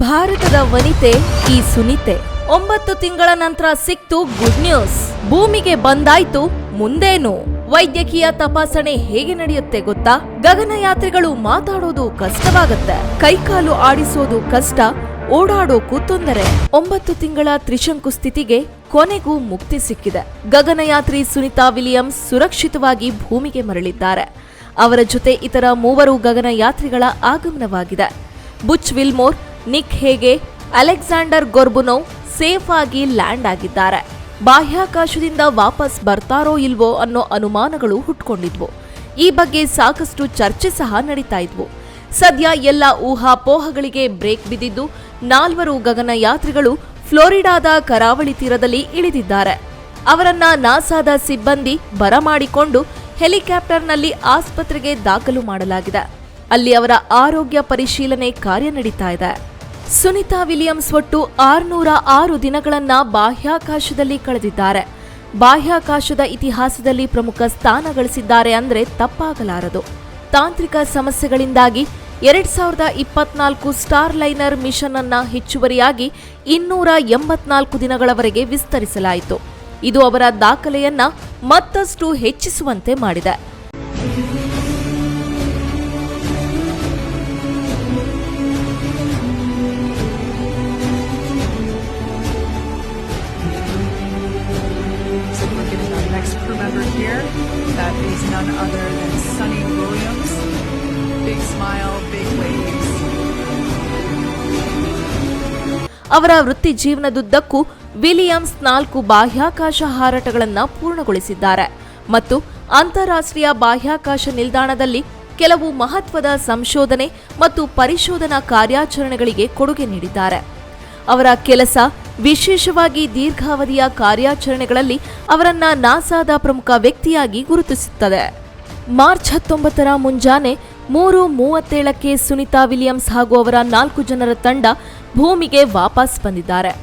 ಭಾರತದ ವನಿತೆ, ಈ ಸುನಿತೆ. ಒಂಬತ್ತು ತಿಂಗಳ ನಂತರ ಸಿಕ್ತು ಗುಡ್ ನ್ಯೂಸ್ ಭೂಮಿಗೆ ಬಂದಾಯ್ತು ಮುಂದೇನು? ವೈದ್ಯಕೀಯ ತಪಾಸಣೆ ಹೇಗೆ ನಡೆಯುತ್ತೆ ಗೊತ್ತಾ? ಗಗನಯಾತ್ರಿಗಳು ಮಾತಾಡೋದು ಕಷ್ಟವಾಗತ್ತೆ. ಕೈಕಾಲು ಆಡಿಸೋದು ಕಷ್ಟ ಓಡಾಡೋಕು ತೊಂದರೆ ಒಂಬತ್ತು ತಿಂಗಳ ತ್ರಿಶಂಕು ಸ್ಥಿತಿಗೆ ಕೊನೆಗೂ ಮುಕ್ತಿ ಸಿಕ್ಕಿದೆ. ಗಗನಯಾತ್ರಿ ಸುನಿತಾ ವಿಲಿಯಮ್ಸ್ ಸುರಕ್ಷಿತವಾಗಿ ಭೂಮಿಗೆ ಮರಳಿದ್ದಾರೆ. ಅವರ ಜೊತೆ ಇತರ ಮೂವರು ಗಗನಯಾತ್ರಿಗಳ ಆಗಮನವಾಗಿದೆ. Butch Wilmore Nick Hague Alexander Gorbunov safe ಆಗಿ ಲ್ಯಾಂಡ್ ಆಗಿದ್ದಾರೆ? ಬಾಹ್ಯಾಕಾಶದಿಂದ ವಾಪಸ್ ಬರ್ತಾರೋ ಇಲ್ವೋ ಅನ್ನೋ ಅನುಮಾನಗಳು ಹುಟ್ಕೊಂಡಿದ್ವು. ಈ ಬಗ್ಗೆ ಸಾಕಷ್ಟು ಚರ್ಚೆ ಸಹ ನಡೀತಾ ಇದ್ವು. ಸದ್ಯ ಎಲ್ಲ ಊಹಾಪೋಹಗಳಿಗೆ ಬ್ರೇಕ್ ಬಿದ್ದಿದ್ದು ನಾಲ್ವರು ಗಗನಯಾತ್ರಿಗಳು ಫ್ಲೋರಿಡಾದ ಕರಾವಳಿ ತೀರದಲ್ಲಿ ಇಳಿದಿದ್ದಾರೆ. ಅವರನ್ನ ನಾಸಾದ ಸಿಬ್ಬಂದಿ ಬರಮಾಡಿಕೊಂಡು ಹೆಲಿಕಾಪ್ಟರ್ನಲ್ಲಿ ಆಸ್ಪತ್ರೆಗೆ ದಾಖಲು ಮಾಡಲಾಗಿದೆ. ಅಲ್ಲಿ ಅವರ ಆರೋಗ್ಯ ಪರಿಶೀಲನೆ ಕಾರ್ಯ ನಡೀತಾ ಇದೆ. ಸುನಿತಾ ವಿಲಿಯಮ್ಸ್ ಒಟ್ಟು ಆರುನೂರ ಆರು ದಿನಗಳನ್ನ ಬಾಹ್ಯಾಕಾಶದಲ್ಲಿ ಕಳೆದಿದ್ದಾರೆ. ಬಾಹ್ಯಾಕಾಶದ ಇತಿಹಾಸದಲ್ಲಿ ಪ್ರಮುಖ ಸ್ಥಾನ ಗಳಿಸಿದ್ದಾರೆ ಅಂದ್ರೆ ತಪ್ಪಾಗಲಾರದು. ತಾಂತ್ರಿಕ ಸಮಸ್ಯೆಗಳಿಂದಾಗಿ ಎರಡ್ ಸಾವಿರದ ಇಪ್ಪತ್ನಾಲ್ಕು ಸ್ಟಾರ್ ಲೈನರ್ ಮಿಷನ್ ಅನ್ನ ಹೆಚ್ಚುವರಿಯಾಗಿ ಇನ್ನೂರ ಎಂಬತ್ನಾಲ್ಕು ದಿನಗಳವರೆಗೆ ವಿಸ್ತರಿಸಲಾಯಿತು. ಇದು ಅವರ ದಾಖಲೆಯನ್ನ ಮತ್ತಷ್ಟು ಹೆಚ್ಚಿಸುವಂತೆ ಮಾಡಿದೆ. That is none other than Sunny Williams. Big smile, big waves. ಅವರ ವೃತ್ತಿ ಜೀವನದುದ್ದಕ್ಕೂ ವಿಲಿಯಮ್ಸ್ ನಾಲ್ಕು ಬಾಹ್ಯಾಕಾಶ ಹಾರಾಟಗಳನ್ನು ಪೂರ್ಣಗೊಳಿಸಿದ್ದಾರೆ ಮತ್ತು ಅಂತಾರಾಷ್ಟ್ರೀಯ ಬಾಹ್ಯಾಕಾಶ ನಿಲ್ದಾಣದಲ್ಲಿ ಕೆಲವು ಮಹತ್ವದ ಸಂಶೋಧನೆ ಮತ್ತು ಪರಿಶೋಧನಾ ಕಾರ್ಯಾಚರಣೆಗಳಿಗೆ ಕೊಡುಗೆ ನೀಡಿದ್ದಾರೆ ಅವರ ಕೆಲಸ ವಿಶೇಷವಾಗಿ ದೀರ್ಘಾವಧಿಯ ಕಾರ್ಯಾಚರಣೆಗಳಲ್ಲಿ ಅವರನ್ನ ನಾಸಾದ ಪ್ರಮುಖ ವ್ಯಕ್ತಿಯಾಗಿ ಗುರುತಿಸುತ್ತದೆ. ಮಾರ್ಚ್ ಹತ್ತೊಂಬತ್ತರ ಮುಂಜಾನೆ ಮೂರು ಮೂವತ್ತೇಳಕ್ಕೆ ಸುನಿತಾ ವಿಲಿಯಮ್ಸ್ ಹಾಗೂ ಅವರ ನಾಲ್ಕು ಜನರ ತಂಡ ಭೂಮಿಗೆ ವಾಪಸ್ ಬಂದಿದ್ದಾರೆ.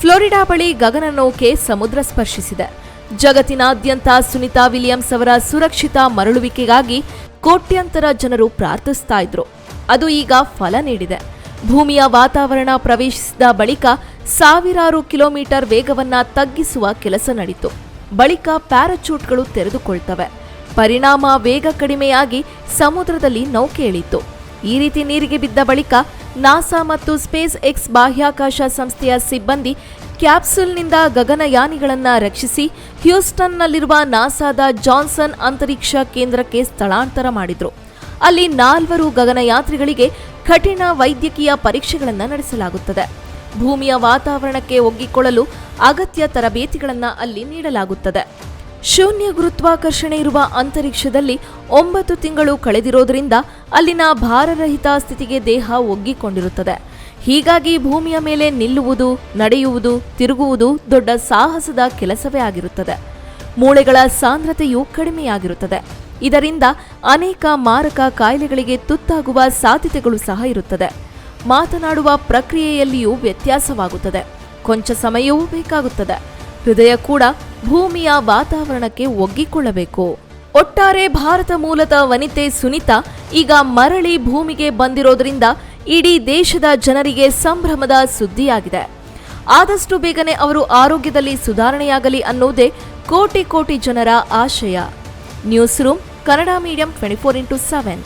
ಫ್ಲೋರಿಡಾ ಬಳಿ ಗಗನನೌಕೆ ಸಮುದ್ರ ಸ್ಪರ್ಶಿಸಿದೆ. ಜಗತ್ತಿನಾದ್ಯಂತ ಸುನಿತಾ ವಿಲಿಯಮ್ಸ್ ಅವರ ಸುರಕ್ಷಿತ ಮರಳುವಿಕೆಗಾಗಿ ಕೋಟ್ಯಂತರ ಜನರು ಪ್ರಾರ್ಥಿಸ್ತಾ ಇದ್ರು. ಅದು ಈಗ ಫಲ ನೀಡಿದೆ. ಭೂಮಿಯ ವಾತಾವರಣ ಪ್ರವೇಶಿಸಿದ ಬಳಿಕ ಸಾವಿರಾರು ಕಿಲೋಮೀಟರ್ ವೇಗವನ್ನ ತಗ್ಗಿಸುವ ಕೆಲಸ ನಡೆಯಿತು ಬಳಿಕ ಪ್ಯಾರಾಚೂಟ್ಗಳು ತೆರೆದುಕೊಳ್ತವೆ. ಪರಿಣಾಮ ವೇಗ ಕಡಿಮೆಯಾಗಿ ಸಮುದ್ರದಲ್ಲಿ ನೌಕೆ ಇಳಿತು. ಈ ರೀತಿ ನೀರಿಗೆ ಬಿದ್ದ ಬಳಿಕ ನಾಸಾ ಮತ್ತು ಸ್ಪೇಸ್ ಎಕ್ಸ್ ಬಾಹ್ಯಾಕಾಶ ಸಂಸ್ಥೆಯ ಸಿಬ್ಬಂದಿ ಕ್ಯಾಪ್ಸೂಲ್ನಿಂದ ಗಗನಯಾನಿಗಳನ್ನು ರಕ್ಷಿಸಿ ಹ್ಯೂಸ್ಟನ್ನಲ್ಲಿರುವ ನಾಸಾದ ಜಾನ್ಸನ್ ಅಂತರಿಕ್ಷ ಕೇಂದ್ರಕ್ಕೆ ಸ್ಥಳಾಂತರ ಮಾಡಿದರು. ಅಲ್ಲಿ ನಾಲ್ವರು ಗಗನಯಾತ್ರಿಗಳಿಗೆ ಕಠಿಣ ವೈದ್ಯಕೀಯ ಪರೀಕ್ಷೆಗಳನ್ನು ನಡೆಸಲಾಗುತ್ತದೆ. ಭೂಮಿಯ ವಾತಾವರಣಕ್ಕೆ ಒಗ್ಗಿಕೊಳ್ಳಲು ಅಗತ್ಯ ತರಬೇತಿಗಳನ್ನು ಅಲ್ಲಿ ನೀಡಲಾಗುತ್ತದೆ. ಶೂನ್ಯ ಗುರುತ್ವಾಕರ್ಷಣೆ ಇರುವ ಅಂತರಿಕ್ಷದಲ್ಲಿ ಒಂಬತ್ತು ತಿಂಗಳು ಕಳೆದಿರೋದರಿಂದ ಅಲ್ಲಿನ ಭಾರರಹಿತ ಸ್ಥಿತಿಗೆ ದೇಹ ಒಗ್ಗಿಕೊಂಡಿರುತ್ತದೆ. ಹೀಗಾಗಿ ಭೂಮಿಯ ಮೇಲೆ ನಿಲ್ಲುವುದು, ನಡೆಯುವುದು, ತಿರುಗುವುದು ದೊಡ್ಡ ಸಾಹಸದ ಕೆಲಸವೇ ಆಗಿರುತ್ತದೆ. ಮೂಳೆಗಳ ಸಾಂದ್ರತೆಯು ಕಡಿಮೆಯಾಗಿರುತ್ತದೆ. ಇದರಿಂದ ಅನೇಕ ಮಾರಕ ಕಾಯಿಲೆಗಳಿಗೆ ತುತ್ತಾಗುವ ಸಾಧ್ಯತೆಗಳು ಸಹ ಇರುತ್ತದೆ. ಮಾತನಾಡುವ ಪ್ರಕ್ರಿಯೆಯಲ್ಲಿಯೂ ವ್ಯತ್ಯಾಸವಾಗುತ್ತದೆ. ಕೊಂಚ ಸಮಯವೂ ಬೇಕಾಗುತ್ತದೆ. ಹೃದಯ ಕೂಡ ಭೂಮಿಯ ವಾತಾವರಣಕ್ಕೆ ಒಗ್ಗಿಕೊಳ್ಳಬೇಕು. ಒಟ್ಟಾರೆ ಭಾರತ ಮೂಲದ ವನಿತೆ ಸುನಿತಾ ಈಗ ಮರಳಿ ಭೂಮಿಗೆ ಬಂದಿರೋದ್ರಿಂದ ಇಡೀ ದೇಶದ ಜನರಿಗೆ ಸಂಭ್ರಮದ ಸುದ್ದಿಯಾಗಿದೆ. ಆದಷ್ಟು ಬೇಗನೆ ಅವರು ಆರೋಗ್ಯದಲ್ಲಿ ಸುಧಾರಣೆಯಾಗಲಿ ಅನ್ನೋದೇ ಕೋಟಿ ಕೋಟಿ ಜನರ ಆಶಯ. Newsroom Kannada medium twenty four into seven